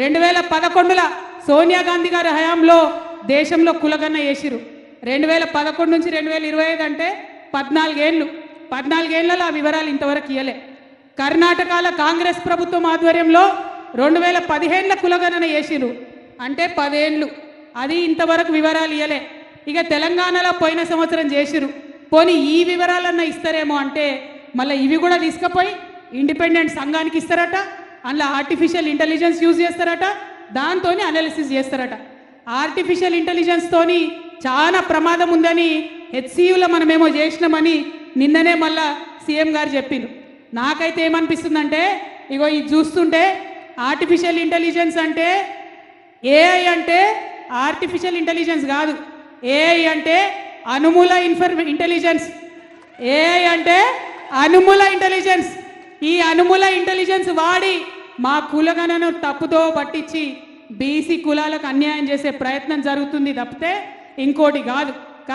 రెండు వేల పదకొండుల సోనియా గాంధీ గారి హయాంలో దేశంలో కులగన్న వేసిరు రెండు వేల పదకొండు నుంచి రెండు వేల ఇరవై ఐదు అంటే పద్నాలుగేళ్ళు. పద్నాలుగేళ్ళలో ఆ వివరాలు ఇంతవరకు ఇయ్యలే. కర్ణాటకలో కాంగ్రెస్ ప్రభుత్వం ఆధ్వర్యంలో రెండు వేల పదిహేనుల కులగణన వేసిరు అంటే పదేళ్ళు. అది ఇంతవరకు వివరాలు ఇయ్యలే. ఇక తెలంగాణలో పోయిన సంవత్సరం చేసిరు పోనీ ఈ వివరాలన్నా ఇస్తారేమో అంటే మళ్ళీ ఇవి కూడా తీసుకుపోయి ఇండిపెండెంట్ సంఘానికి ఇస్తారట. అందులో ఆర్టిఫిషియల్ ఇంటెలిజెన్స్ యూజ్ చేస్తారట దాంతో అనాలిసిస్ చేస్తారట. ఆర్టిఫిషియల్ ఇంటెలిజెన్స్ తోని చాలా ప్రమాదం ఉందని హెచ్సియులో మనమేమో చేసినామని నిన్ననే మళ్ళా సీఎం గారు చెప్పిండు నాకైతే ఏమనిపిస్తుందంటే ఇగో ఇది చూస్తుంటే ఆర్టిఫిషియల్ ఇంటెలిజెన్స్ అంటే ఏఐ అంటే ఆర్టిఫిషియల్ ఇంటెలిజెన్స్ కాదు. ఏఐ అంటే అనుమూల ఇన్ఫర్ ఇంటెలిజెన్స్ ఏఐ అంటే అనుమూల ఇంటెలిజెన్స్ ఈ అనుమూల ఇంటెలిజెన్స్ వాడి మా కులగణను తప్పుతో పట్టించి బీసీ కులాలకు అన్యాయం చేసే ప్రయత్నం జరుగుతుంది తప్పితే ఇంకోటి కాదు.